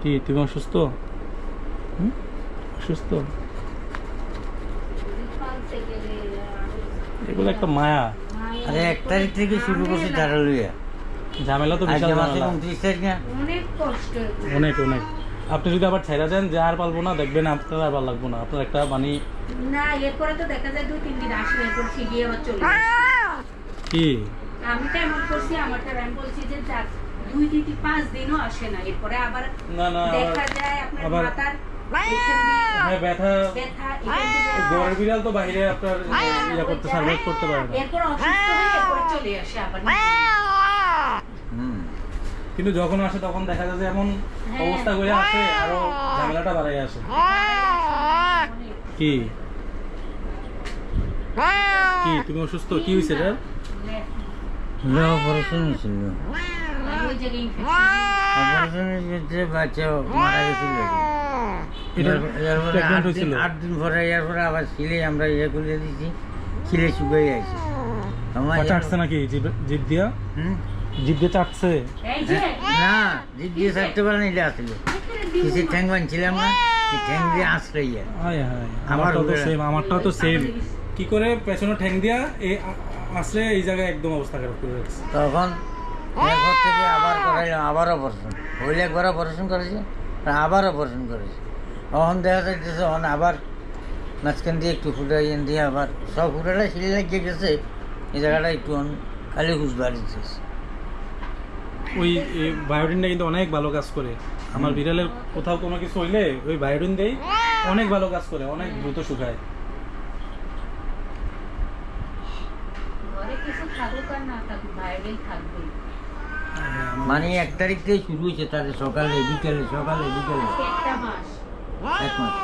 কি তুমি অসুস্থ? হুম? অসুস্থ? এগুলো একটা মায়া। আরে এক তারিখ থেকে শুরু করছি লইয়া ঝামেলা তো বিশাল অনেক কষ্ট অনেক অনেক। আপনি যদি আবার ছেড়া দেন যে আর পারব না দেখবেন আপনার আর ভালো লাগবো না। আপনার একটা মানে না এরপরে তো দেখা যায় দুই তিন দিন আসলে এরপর শিখিয়ে আবার চলে কি? আমি তো এমন করছি আমারটা আমি বলছি যে যাক দুই পাঁচ দিনও আসে না। এরপরে আবার না না দেখা যায় আপনার মাথার বিড়াল তো বাইরে আপনার ইয়া করতে সার্ভাইভ করতে পারে না। এরপর অসুস্থ হয়ে এরপরে চলে আসে আবার কিন্তু যখন আসে তখন দেখা যায় যে এমন হ্যাঁ। অবস্থা করে আসে আরও ঝামেলাটা বাড়াই আসে। কি কি? তুমি অসুস্থ? কি হয়েছে রে হলো অপারেশন ছিল ওই জায়গায় infection। অপারেশনের ভিতরে বাচ্চা মারা গেছিল আট দিন- হয়েছিল? পরে এর পরে আবার ছিলে আমরা ইয়ে করে দিছি ছিলে শুকিয়ে আছে আমার চাটছে নাকি জিভ জিভ দিয়া চাটছে না জিভ দিয়ে পারে না এটা আসলে কিছু ঠ্যাং বানছিলাম না ঠ্যাং দিয়ে আশ্রয় ইয়ে হায় হায় আমার আমারটাও তো সেম আমারটাও তো সেম কি করে পেছনে ঠ্যাং দিয়া এই আসলে এই জায়গায় একদম অবস্থা খারাপ করে রাখছে তখন এরপর থেকে আবার করাইলাম আবার অপারেশন হইলে একবার অপারেশন করেছে আবার অপারেশন করেছে। তখন দেখা যাচ্ছে তখন আবার মাঝখান দিয়ে একটু ফুটাই দিয়ে আবার সব ফুটাটা সিলে লাগিয়ে গেছে। এই জায়গাটা একটু খালি হুস বাড়িছে ওই বায়োডিনটা কিন্তু অনেক ভালো কাজ করে। আমার বিড়ালের কোথাও কোনো কিছু হইলে ওই বায়োডিন দেই অনেক ভালো কাজ করে অনেক দ্রুত শুকায় ঘরে কিছু থাকুক আর না থাকুক বাইরেই থাকবে। মানে এক তারিখ থেকে শুরু হয়েছে তাদের সকালে বিকেলে সকালে বিকেলে। এক মাস।